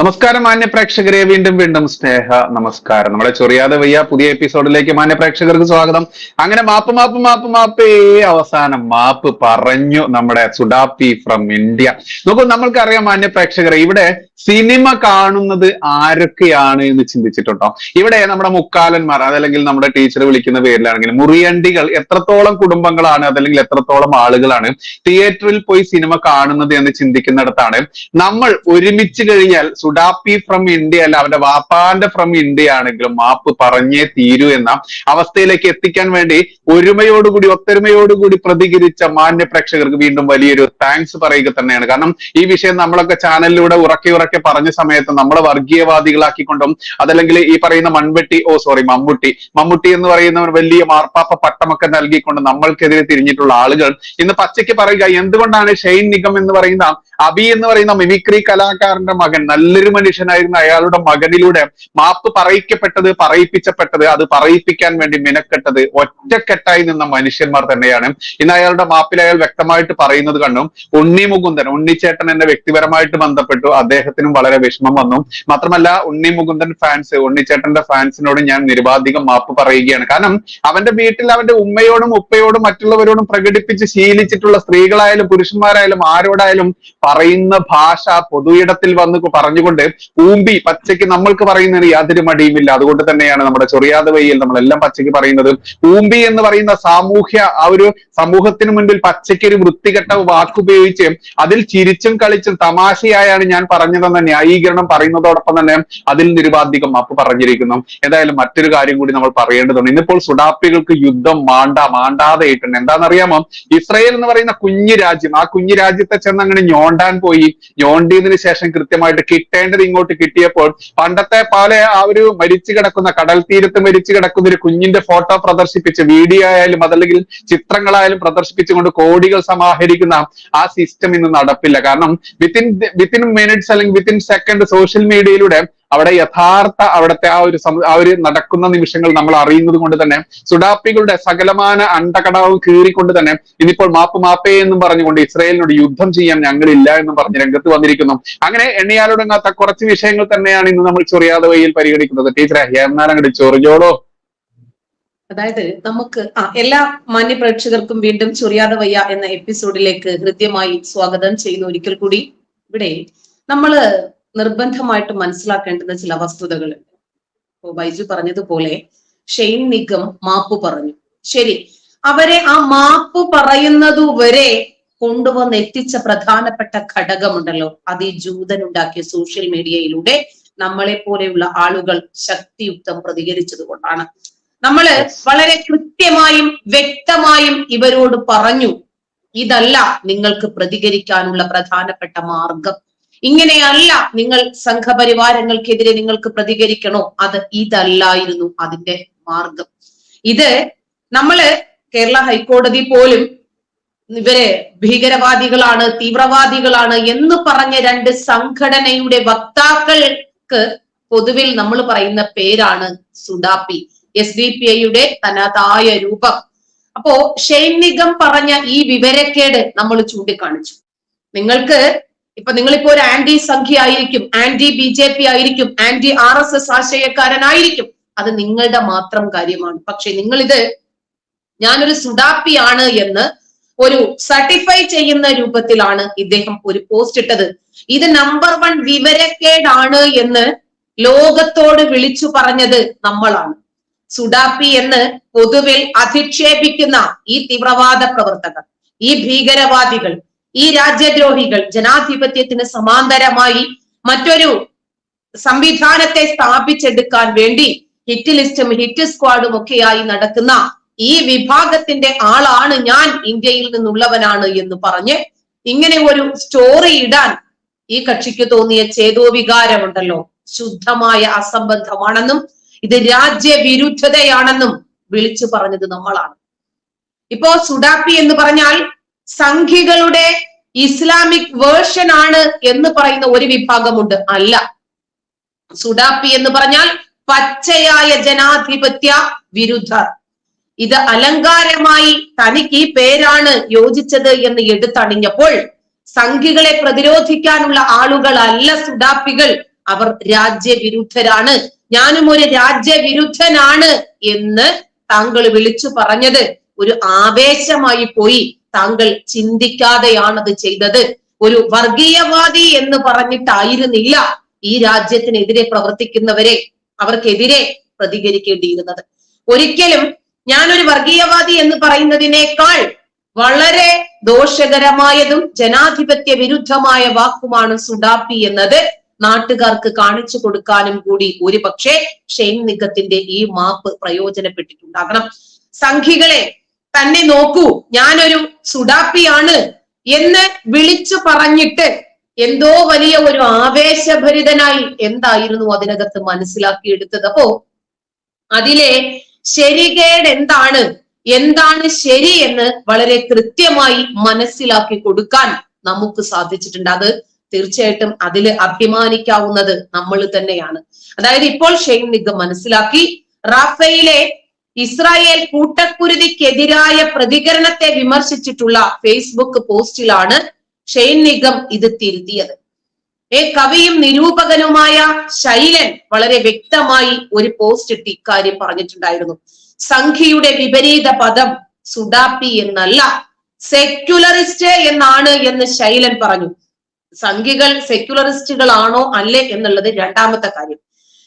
നമസ്കാരം മാന്യ പ്രേക്ഷകരെ. വീണ്ടും വീണ്ടും സ്നേഹ നമസ്കാരം. നമ്മുടെ ചൊറിയാതെ വയ്യ പുതിയ എപ്പിസോഡിലേക്ക് മാന്യ പ്രേക്ഷകർക്ക് സ്വാഗതം. അങ്ങനെ മാപ്പ് മാപ്പ് മാപ്പ് മാപ്പേ. അവസാനം മാപ്പ് പറഞ്ഞു നമ്മുടെ സുഡാപ്പി ഫ്രം ഇന്ത്യ. നോക്കൂ നമ്മൾക്കറിയാം മാന്യ പ്രേക്ഷകരെ ഇവിടെ സിനിമ കാണുന്നത് ആരൊക്കെയാണ് എന്ന് ചിന്തിച്ചിട്ടുണ്ടോ? ഇവിടെ നമ്മുടെ മുക്കാലന്മാർ അതല്ലെങ്കിൽ നമ്മുടെ ടീച്ചർ വിളിക്കുന്ന പേരിലാണെങ്കിൽ മുറിയണ്ടികൾ എത്രത്തോളം കുടുംബങ്ങളാണ് അതല്ലെങ്കിൽ എത്രത്തോളം ആളുകളാണ് തിയേറ്ററിൽ പോയി സിനിമ കാണുന്നത് എന്ന് ചിന്തിക്കുന്നിടത്താണ് നമ്മൾ ഒരുമിച്ച് കഴിഞ്ഞാൽ സുഡാപ്പി ഫ്രം ഇന്ത്യ അല്ല അവന്റെ വാപ്പാന്റെ ഫ്രം ഇന്ത്യ ആണെങ്കിലും മാപ്പ് പറഞ്ഞേ തീരൂ എന്ന അവസ്ഥയിലേക്ക് എത്തിക്കാൻ വേണ്ടി ഒരുമയോടുകൂടി ഒത്തൊരുമയോടുകൂടി പ്രതികരിച്ച മാന്യ പ്രേക്ഷകർക്ക് വീണ്ടും വലിയൊരു താങ്ക്സ് പറയുക തന്നെയാണ്. കാരണം ഈ വിഷയം നമ്മളൊക്കെ ചാനലിലൂടെ ഉറക്കി ഉറക്കെ പറഞ്ഞ സമയത്ത് നമ്മളെ വർഗീയവാദികളാക്കിക്കൊണ്ടും അതല്ലെങ്കിൽ ഈ പറയുന്ന മൺവെട്ടി ഓ സോറി മമ്മൂട്ടി. മമ്മൂട്ടി എന്ന് പറയുന്ന വലിയ മാർപ്പാപ്പ പട്ടമൊക്കെ നൽകിക്കൊണ്ട് നമ്മൾക്കെതിരെ തിരിഞ്ഞിട്ടുള്ള ആളുകൾ. ഇന്ന് പച്ചയ്ക്ക് പറയുക എന്തുകൊണ്ടാണ് ഷെയ്ൻ നിഗം എന്ന് പറയുന്ന അബി എന്ന് പറയുന്ന മിമിക്രി കലാകാരന്റെ മകൻ നല്ലൊരു മനുഷ്യനായിരുന്ന അയാളുടെ മകനിലൂടെ മാപ്പ് പറയിക്കപ്പെട്ടത് പറയിപ്പിച്ചപ്പെട്ടത് അത് പറയിപ്പിക്കാൻ വേണ്ടി മിനക്കെട്ടത് ഒറ്റക്കെട്ടായി നിന്ന മനുഷ്യന്മാർ തന്നെയാണ്. ഇന്ന് അയാളുടെ മാപ്പിൽ അയാൾ വ്യക്തമായിട്ട് പറയുന്നത് കണ്ടും. ഉണ്ണി മുകുന്ദൻ ഉണ്ണിച്ചേട്ടൻ എന്നെ വ്യക്തിപരമായിട്ട് ബന്ധപ്പെട്ടു. അദ്ദേഹത്തിനും വളരെ വിഷമം വന്നു. മാത്രമല്ല ഉണ്ണി മുകുന്ദൻ ഫാൻസ് ഉണ്ണിച്ചേട്ടന്റെ ഫാൻസിനോട് ഞാൻ നിരുപാധികം മാപ്പ് പറയുകയാണ്. കാരണം അവന്റെ വീട്ടിൽ അവന്റെ ഉമ്മയോടും ഉപ്പയോടും മറ്റുള്ളവരോടും പ്രകടിപ്പിച്ച് ശീലിച്ചിട്ടുള്ള സ്ത്രീകളായാലും പുരുഷന്മാരായാലും ആരോടായാലും പറയുന്ന ഭാഷ പൊതുയിടത്തിൽ വന്ന് പറഞ്ഞുകൊണ്ട് ഊമ്പി പച്ചയ്ക്ക് നമ്മൾക്ക് പറയുന്നതിന് യാതൊരു മടിയുമില്ല. അതുകൊണ്ട് തന്നെയാണ് നമ്മുടെ ചൊറിയാതെ വയ്യിൽ നമ്മളെല്ലാം പച്ചയ്ക്ക് പറയുന്നത്. ഊമ്പി എന്ന് പറയുന്ന സാമൂഹ്യ ആ ഒരു സമൂഹത്തിന് മുൻപിൽ പച്ചയ്ക്ക് ഒരു വൃത്തികെട്ട വാക്കുപയോഗിച്ച് അതിൽ ചിരിച്ചും കളിച്ചും തമാശയായാണ് ഞാൻ പറഞ്ഞതെന്ന ന്യായീകരണം പറയുന്നതോടൊപ്പം തന്നെ അതിൽ നിരുപാധികം മാപ്പ് പറഞ്ഞിരിക്കുന്നു. എന്തായാലും മറ്റൊരു കാര്യം കൂടി നമ്മൾ പറയേണ്ടതുണ്ട്. ഇന്നിപ്പോൾ സുഡാപ്പികൾക്ക് യുദ്ധം മാണ്ട മാണ്ടാതെ ഇട്ടുണ്ട് എന്താണെന്നറിയാമോ? ഇസ്രയേൽ എന്ന് പറയുന്ന കുഞ്ഞു രാജ്യം. ആ കുഞ്ഞു രാജ്യത്തെ ചെന്ന് അങ്ങനെ ഞോണ്ടാൻ പോയി. ഞോണ്ടിയതിനു ശേഷം കൃത്യമായിട്ട് കിട്ടേണ്ടത് ഇങ്ങോട്ട് കിട്ടിയപ്പോൾ പണ്ടത്തെ പോലെ ആ ഒരു മരിച്ചു കിടക്കുന്ന കടൽ തീരത്ത് മരിച്ചു കിടക്കുന്ന ഒരു കുഞ്ഞിന്റെ ഫോട്ടോ പ്രദർശിപ്പിച്ച് വീഡിയോ ആയാലും അതല്ലെങ്കിൽ ചിത്രങ്ങളായാലും പ്രദർശിപ്പിച്ചുകൊണ്ട് കോടികൾ സമാഹരിക്കുന്ന ആ സിസ്റ്റം ഇന്ന് നടപ്പില്ല. കാരണം വിത്തിൻ വിത്തിൻ മിനിറ്റ്സ് അല്ലെങ്കിൽ വിത്തിൻ സെക്കൻഡ് സോഷ്യൽ മീഡിയയിലൂടെ അവിടെ യഥാർത്ഥ അവിടുത്തെ ആ ഒരു ആ ഒരു നടക്കുന്ന നിമിഷങ്ങൾ നമ്മൾ അറിയുന്നത് കൊണ്ട് തന്നെ സുഡാപ്പികളുടെ സകലമാന അണ്ടകടാവ് കീറിക്കൊണ്ട് തന്നെ ഇനിയിപ്പോൾ മാപ്പ് മാപ്പേ എന്നും പറഞ്ഞുകൊണ്ട് ഇസ്രയേലിനോട് യുദ്ധം ചെയ്യാൻ ഞങ്ങളില്ല എന്നും പറഞ്ഞ് രംഗത്ത് വന്നിരിക്കുന്നു. അങ്ങനെ എണ്ണിയാലൊടുങ്ങാത്ത കുറച്ച് വിഷയങ്ങൾ തന്നെയാണ് ഇന്ന് നമ്മൾ ചൊറിയാതെ വഴിയിൽ പരിഗണിക്കുന്നത്. ടീച്ചറെ എന്നാലും അങ്ങോട്ട് ചൊറിഞ്ഞോളോ. അതായത് നമുക്ക് ആ എല്ലാ മാന്യ പ്രേക്ഷകർക്കും വീണ്ടും ചൊറിയാതെ വയ്യ എന്ന എപ്പിസോഡിലേക്ക് ഹൃദ്യമായി സ്വാഗതം ചെയ്യുന്നു. ഒരിക്കൽ കൂടി ഇവിടെ നമ്മൾ നിർബന്ധമായിട്ട് മനസ്സിലാക്കേണ്ടുന്ന ചില വസ്തുതകളുണ്ട്. ഇപ്പോ ബൈജു പറഞ്ഞതുപോലെ ഷെയ്ൻ നിഗം മാപ്പ് പറഞ്ഞു. ശരി. അവരെ ആ മാപ്പ് പറയുന്നതുവരെ കൊണ്ടുവന്ന് എത്തിച്ച പ്രധാനപ്പെട്ട ഘടകമുണ്ടല്ലോ. അത് ഈ ജൂതൻ ഉണ്ടാക്കിയ സോഷ്യൽ മീഡിയയിലൂടെ നമ്മളെ പോലെയുള്ള ആളുകൾ ശക്തിയുക്തം പ്രതികരിച്ചത് കൊണ്ടാണ്. നമ്മൾ വളരെ കൃത്യമായും വ്യക്തമായും ഇവരോട് പറഞ്ഞു. ഇതല്ല നിങ്ങൾക്ക് പ്രതികരിക്കാനുള്ള പ്രധാനപ്പെട്ട മാർഗം. ഇങ്ങനെയല്ല നിങ്ങൾ സംഘപരിവാരങ്ങൾക്കെതിരെ നിങ്ങൾക്ക് പ്രതികരിക്കണോ? അത് ഇതല്ലായിരുന്നു അതിന്റെ മാർഗം. ഇത് നമ്മൾ കേരള ഹൈക്കോടതി പോലും ഇവരെ ഭീകരവാദികളാണ് തീവ്രവാദികളാണ് എന്ന് പറഞ്ഞ രണ്ട് സംഘടനയുടെ വക്താക്കൾക്ക് പൊതുവിൽ നമ്മൾ പറയുന്ന പേരാണ് സുഡാപ്പി എസ് ഡി പി ഐയുടെ തനതായ രൂപം. അപ്പോ ഷെയ്ൻ പറഞ്ഞ ഈ വിവരക്കേട് നമ്മൾ ചൂണ്ടിക്കാണിച്ചു. നിങ്ങൾക്ക് ഇപ്പൊ നിങ്ങളിപ്പോ ഒരു ആന്റി സംഖ്യ ആയിരിക്കും ആന്റി ബി ജെ പി ആയിരിക്കും ആന്റി ആർ എസ് എസ് ആശയക്കാരനായിരിക്കും. അത് നിങ്ങളുടെ മാത്രം കാര്യമാണ്. പക്ഷെ നിങ്ങൾ ഇത് ഞാനൊരു സുഡാപ്പിയാണ് എന്ന് ഒരു സർട്ടിഫൈ ചെയ്യുന്ന രൂപത്തിലാണ് ഇദ്ദേഹം ഒരു പോസ്റ്റ് ഇട്ടത്. ഇത് നമ്പർ വൺ വിവരക്കേടാണ് എന്ന് ലോകത്തോട് വിളിച്ചു പറഞ്ഞത് നമ്മളാണ്. സുഡാപ്പി എന്ന് പൊതുവിൽ അധിക്ഷേപിക്കുന്ന ഈ തീവ്രവാദ പ്രവർത്തകർ ഈ ഭീകരവാദികൾ ഈ രാജ്യദ്രോഹികൾ ജനാധിപത്യത്തിന് സമാന്തരമായി മറ്റൊരു സംവിധാനത്തെ സ്ഥാപിച്ചെടുക്കാൻ വേണ്ടി ഹിറ്റ് ലിസ്റ്റും ഹിറ്റ് സ്ക്വാഡും ഒക്കെയായി നടക്കുന്ന ഈ വിഭാഗത്തിന്റെ ആളാണ് ഞാൻ ഇന്ത്യയിൽ നിന്നുള്ളവനാണ് എന്ന് പറഞ്ഞ് ഇങ്ങനെ ഒരു സ്റ്റോറി ഇടാൻ ഈ കക്ഷിക്ക് തോന്നിയ ചേതോവികാരമുണ്ടല്ലോ. ശുദ്ധമായ അസംബന്ധമാണെന്നും ഇത് രാജ്യവിരുദ്ധതയാണെന്നും വിളിച്ചു പറഞ്ഞത് നമ്മളാണ്. ഇപ്പോ സുഡാപ്പി എന്ന് പറഞ്ഞാൽ സംഘികളുടെ ഇസ്ലാമിക് വേർഷൻ ആണ് എന്ന് പറയുന്ന ഒരു വിഭാഗമുണ്ട്. അല്ല. സുഡാപ്പി എന്ന് പറഞ്ഞാൽ പച്ചയായ ജനാധിപത്യ വിരുദ്ധ ഇത് അലങ്കാരമായി തനിക്ക് ഈ പേരാണ് യോജിച്ചത് എന്ന് എടുത്തണിഞ്ഞപ്പോൾ സംഘികളെ പ്രതിരോധിക്കാനുള്ള ആളുകളല്ല സുഡാപ്പികൾ. അവർ രാജ്യവിരുദ്ധരാണ്. ഞാനും ഒരു രാജ്യവിരുദ്ധനാണ് എന്ന് താങ്കൾ വിളിച്ചു പറഞ്ഞത്. ഒരു ആവേശമായി പോയി. താങ്കൾ ചിന്തിക്കാതെയാണ് അത് ചെയ്തത്. ഒരു വർഗീയവാദി എന്ന് പറഞ്ഞിട്ടായിരുന്നില്ല ഈ രാജ്യത്തിനെതിരെ പ്രവർത്തിക്കുന്നവരെ അവർക്കെതിരെ പ്രതികരിക്കേണ്ടിയിരുന്നത്. ഒരിക്കലും ഞാനൊരു വർഗീയവാദി എന്ന് പറയുന്നതിനേക്കാൾ വളരെ ദോഷകരമായതും ജനാധിപത്യ വിരുദ്ധമായ വാക്കുമാണ് സുഡാപ്പി എന്നത്. നാട്ടുകാർക്ക് കാണിച്ചു കൊടുക്കാനും കൂടി ഒരു പക്ഷേ ഷെയ്ൻ നിഗത്തിന്റെ ഈ മാപ്പ് പ്രയോജനപ്പെട്ടിട്ടുണ്ടാകണം. സംഘികളെ തന്നെ നോക്കൂ. ഞാനൊരു സുഡാപ്പിയാണ് എന്ന് വിളിച്ചു പറഞ്ഞിട്ട് എന്തോ വലിയ ഒരു ആവേശഭരിതനായി എന്തായിരുന്നു അതിനകത്ത് മനസ്സിലാക്കിയെടുത്തത് അപ്പോ അതിലെ ശരികേട് എന്താണ്? എന്താണ് ശരി എന്ന് വളരെ കൃത്യമായി മനസ്സിലാക്കി കൊടുക്കാൻ നമുക്ക് സാധിച്ചിട്ടുണ്ട്. അത് തീർച്ചയായിട്ടും അതിൽ അഭിമാനിക്കാവുന്നത് നമ്മൾ തന്നെയാണ്. അതായത് ഇപ്പോൾ ഷെയ്ൻ നിഗം മനസ്സിലാക്കി റാഫയിലെ ഇസ്രായേൽ കൂട്ടക്കുരുതിക്കെതിരായ പ്രതികരണത്തെ വിമർശിച്ചിട്ടുള്ള ഫേസ്ബുക്ക് പോസ്റ്റിലാണ് ഷെയ്ൻ നിഗം ഇത് തിരുത്തിയത്. ഏ കവിയും നിരൂപകനുമായ ശൈലൻ വളരെ വ്യക്തമായി ഒരു പോസ്റ്റ് ഇട്ട് ഇക്കാര്യം പറഞ്ഞിട്ടുണ്ടായിരുന്നു. സംഖ്യയുടെ വിപരീത പദം സുഡാപ്പി എന്നല്ല സെക്യുലറിസ്റ്റ് എന്നാണ് എന്ന് ശൈലൻ പറഞ്ഞു. സംഖ്യകൾ സെക്യുലറിസ്റ്റുകളാണോ അല്ലേ എന്നുള്ളത് രണ്ടാമത്തെ കാര്യം.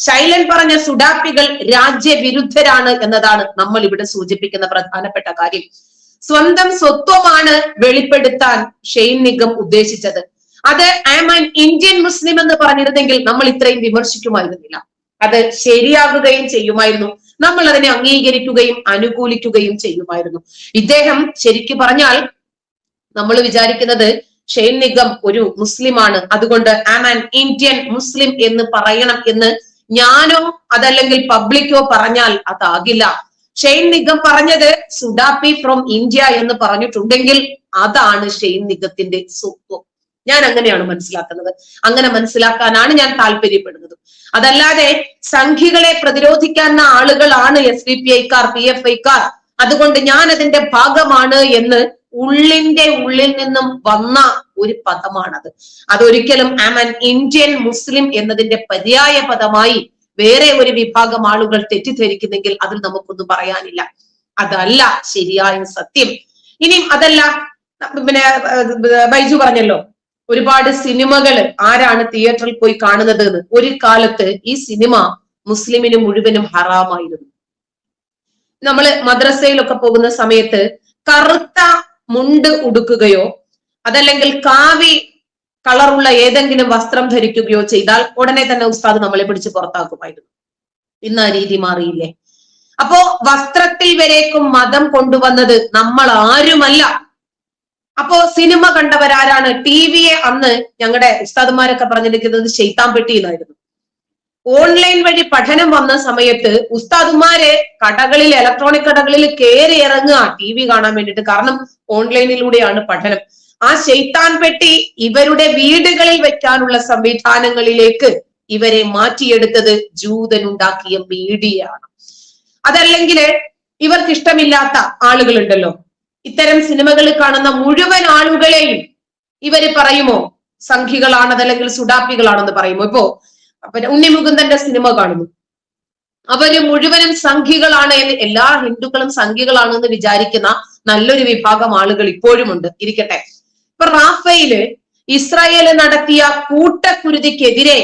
ശൈലൻ പറഞ്ഞ സുഡാപ്പികൾ രാജ്യവിരുദ്ധരാണ് എന്നതാണ് നമ്മൾ ഇവിടെ സൂചിപ്പിക്കുന്ന പ്രധാനപ്പെട്ട കാര്യം. സ്വന്തം സ്വത്വമാണ് വെളിപ്പെടുത്താൻ ഷെയ്ൻ നിഗം ഉദ്ദേശിച്ചത്. അത് ആം ആൻ ഇന്ത്യൻ മുസ്ലിം എന്ന് പറഞ്ഞിരുന്നെങ്കിൽ നമ്മൾ ഇത്രയും വിമർശിക്കുമായിരുന്നില്ല. അത് ശരിയാകുകയും ചെയ്യുമായിരുന്നു. നമ്മൾ അതിനെ അംഗീകരിക്കുകയും അനുകൂലിക്കുകയും ചെയ്യുമായിരുന്നു. ഇദ്ദേഹം ശരിക്കു പറഞ്ഞാൽ നമ്മൾ വിചാരിക്കുന്നത് ഷെയ്ൻ നിഗം ഒരു മുസ്ലിമാണ്. അതുകൊണ്ട് ആം ആൻ ഇന്ത്യൻ മുസ്ലിം എന്ന് പറയണം എന്ന് ഞാനോ അതല്ലെങ്കിൽ പബ്ലിക്കോ പറഞ്ഞാൽ അതാകില്ല. ഷെയ്ൻ നിഗം പറഞ്ഞത് സുഡാപ്പി ഫ്രം ഇന്ത്യ എന്ന് പറഞ്ഞിട്ടുണ്ടെങ്കിൽ അതാണ് ഷെയ്ൻ നിഗത്തിന്റെ സ്വത്വം. ഞാൻ അങ്ങനെയാണ് മനസ്സിലാക്കുന്നത്. അങ്ങനെ മനസ്സിലാക്കാനാണ് ഞാൻ താല്പര്യപ്പെടുന്നത്. അതല്ലാതെ സംഘികളെ പ്രതിരോധിക്കാവുന്ന ആളുകളാണ് എസ് ഡി പി ഐക്കാർ പി എഫ് ഐക്കാർ അതുകൊണ്ട് ഞാൻ അതിന്റെ ഭാഗമാണ് എന്ന് ഉള്ളിന്റെ ഉള്ളിൽ നിന്നും വന്ന ഒരു പദമാണത്. അതൊരിക്കലും ആം ആൻ ഇന്ത്യൻ മുസ്ലിം എന്നതിന്റെ പര്യായ പദമായി വേറെ ഒരു വിഭാഗം ആളുകൾ തെറ്റിദ്ധരിക്കുന്നെങ്കിൽ അതിൽ നമുക്കൊന്നും പറയാനില്ല. അതല്ല ശരിയായ സത്യം. ഇനിയും അതല്ല പിന്നെ ബൈജു പറഞ്ഞല്ലോ ഒരുപാട് സിനിമകൾ ആരാണ് തിയേറ്ററിൽ പോയി കാണുന്നത് എന്ന് ഒരു കാലത്ത് ഈ സിനിമ മുസ്ലിമിന് മുഴുവനും ഹറാമായിരുന്നു. നമ്മൾ മദ്രസയിലൊക്കെ പോകുന്ന സമയത്ത് കറുത്ത മുണ്ട് ഉടുക്കുകയോ അതല്ലെങ്കിൽ കാവി കളറുള്ള ഏതെങ്കിലും വസ്ത്രം ധരിക്കുകയോ ചെയ്താൽ ഉടനെ തന്നെ ഉസ്താദ് നമ്മളെ പിടിച്ച് പുറത്താക്കുമായിരുന്നു. ഇന്ന് ആ രീതി മാറിയില്ലേ? അപ്പോ വസ്ത്രത്തിൽ വരേക്കും മതം കൊണ്ടുവന്നത് നമ്മൾ ആരുമല്ല. അപ്പോ സിനിമ കണ്ടവരാരാണ്? ടി വിയെ അന്ന് ഞങ്ങളുടെ ഉസ്താദുമാരൊക്കെ പറഞ്ഞിരിക്കുന്നത് ശൈത്താൻ പെട്ടി എന്നായിരുന്നു. ഓൺലൈൻ വഴി പഠനം വന്ന സമയത്ത് ഉസ്താദുമാര് കടകളിൽ ഇലക്ട്രോണിക് കടകളിൽ കയറി ഇറങ്ങുക ടി വി കാണാൻ വേണ്ടിട്ട് കാരണം ഓൺലൈനിലൂടെയാണ് പഠനം. ആ ശൈത്താൻ പെട്ടി ഇവരുടെ വീടുകളിൽ വെക്കാനുള്ള സംവിധാനങ്ങളിലേക്ക് ഇവരെ മാറ്റിയെടുത്തത് ജൂതൻ ഉണ്ടാക്കിയ മീഡിയയാണ്. അതല്ലെങ്കിൽ ഇവർക്ക് ഇഷ്ടമില്ലാത്ത ആളുകളുണ്ടല്ലോ. ഇത്തരം സിനിമകൾ കാണുന്ന മുഴുവൻ ആളുകളെയും ഇവർ പറയുമോ? സംഘികളാണത് അല്ലെങ്കിൽ സുഡാപ്പികളാണെന്ന് പറയുമോ? ഇപ്പോ പിന്നെ ഉണ്ണിമുകുന്ദന്റെ സിനിമ കാണുന്നു. അവർ മുഴുവനും സംഖ്യകളാണ് എല്ലാ ഹിന്ദുക്കളും സംഖ്യകളാണെന്ന് വിചാരിക്കുന്ന നല്ലൊരു വിഭാഗം ആളുകൾ ഇപ്പോഴും ഉണ്ട് ഇരിക്കട്ടെ. ഇപ്പൊ റാഫയിൽ ഇസ്രായേൽ നടത്തിയ കൂട്ടക്കുരുതിക്കെതിരെ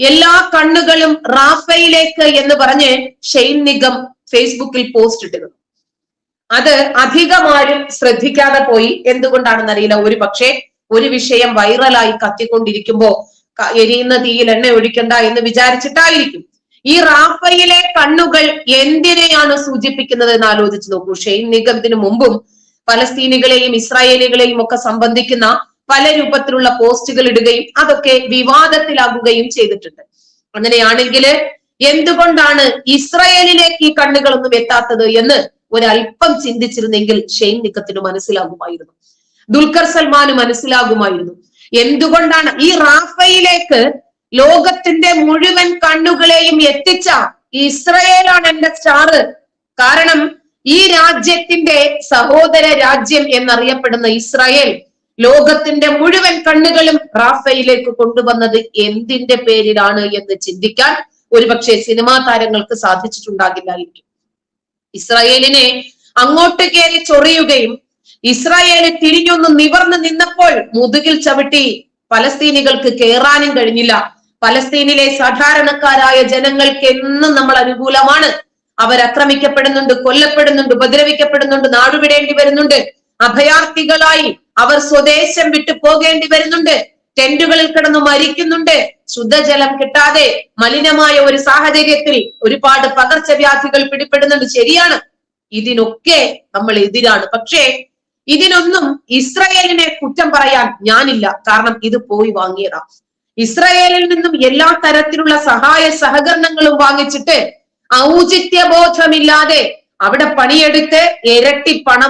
എല്ലാ കണ്ണുകളും റാഫയിലേക്ക് എന്ന് പറഞ്ഞ് ഷെയ്ൻ നിഗം ഫേസ്ബുക്കിൽ പോസ്റ്റ് ഇട്ടിരുന്നു. അത് അധികമാരും ശ്രദ്ധിക്കാതെ പോയി. എന്തുകൊണ്ടാണെന്നറിയില്ല. ഒരു പക്ഷേ ഒരു വിഷയം വൈറലായി കത്തിക്കൊണ്ടിരിക്കുമ്പോ എരിയുന്ന തീയിൽ എണ്ണ ഒഴിക്കണ്ട എന്ന് വിചാരിച്ചിട്ടായിരിക്കും. ഈ റാഫയിലെ കണ്ണുകൾ എന്തിനെയാണ് സൂചിപ്പിക്കുന്നത് എന്ന് ആലോചിച്ച് നോക്കൂ. ഷെയ്ൻ നിഗം ഇതിനു മുമ്പും പലസ്തീനികളെയും ഇസ്രായേലികളെയും ഒക്കെ സംബന്ധിക്കുന്ന പല രൂപത്തിലുള്ള പോസ്റ്റുകൾ ഇടുകയും അതൊക്കെ വിവാദത്തിലാകുകയും ചെയ്തിട്ടുണ്ട്. അങ്ങനെയാണെങ്കിൽ എന്തുകൊണ്ടാണ് ഇസ്രായേലിലേക്ക് ഈ കണ്ണുകളൊന്നും എത്താത്തത് എന്ന് ഒരല്പം ചിന്തിച്ചിരുന്നെങ്കിൽ ഷെയ്ൻ നിക്കത്തിന് മനസ്സിലാകുമായിരുന്നു. ദുൽഖർ സൽമാന് മനസ്സിലാകുമായിരുന്നു. എന്തുകൊണ്ടാണ് ഈ റാഫയിലേക്ക് ലോകത്തിന്റെ മുഴുവൻ കണ്ണുകളെയും എത്തിച്ച ഇസ്രയേലാണ് എന്റെ സ്റ്റാറ് കാരണം ഈ രാജ്യത്തിന്റെ സഹോദര രാജ്യം എന്നറിയപ്പെടുന്ന ഇസ്രായേൽ ലോകത്തിന്റെ മുഴുവൻ കണ്ണുകളും റാഫയിലേക്ക് കൊണ്ടുവന്നത് എന്തിന്റെ പേരിലാണ് എന്ന് ചിന്തിക്കാൻ ഒരുപക്ഷെ സിനിമാ താരങ്ങൾക്ക് സാധിച്ചിട്ടുണ്ടാകില്ലായിരിക്കും. ഇസ്രായേലിനെ അങ്ങോട്ട് കയറി ചൊറിയുകയും ഇസ്രായേൽ തിരിഞ്ഞൊന്ന് നിവർന്ന് നിന്നപ്പോൾ മുതുകിൽ ചവിട്ടി പലസ്തീനികൾക്ക് കയറാനും കഴിഞ്ഞില്ല. പലസ്തീനിലെ സാധാരണക്കാരായ ജനങ്ങൾക്ക് എന്നും നമ്മൾ അനുകൂലമാണ്. അവർ ആക്രമിക്കപ്പെടുന്നുണ്ട് കൊല്ലപ്പെടുന്നുണ്ട് ഉപദ്രവിക്കപ്പെടുന്നുണ്ട് നാടുവിടേണ്ടി വരുന്നുണ്ട്. അഭയാർത്ഥികളായി അവർ സ്വദേശം വിട്ടു പോകേണ്ടി വരുന്നുണ്ട്. ടെന്റുകളിൽ കിടന്ന് മരിക്കുന്നുണ്ട്. ശുദ്ധജലം കിട്ടാതെ മലിനമായ ഒരു സാഹചര്യത്തിൽ ഒരുപാട് പകർച്ചവ്യാധികൾ പിടിപ്പെടുന്നുണ്ട് ശരിയാണ്. ഇതിനൊക്കെ നമ്മൾ എതിരാണ്. പക്ഷേ ഇതിനൊന്നും ഇസ്രയേലിനെ കുറ്റം പറയാൻ ഞാനില്ല. കാരണം ഇത് പോയി വാങ്ങിയതാ. ഇസ്രയേലിൽ നിന്നും എല്ലാ തരത്തിലുള്ള സഹായ സഹകരണങ്ങളും വാങ്ങിച്ചിട്ട് ഔചിത്യബോധമില്ലാതെ അവിടെ പണിയെടുത്ത് ഇരട്ടി പണം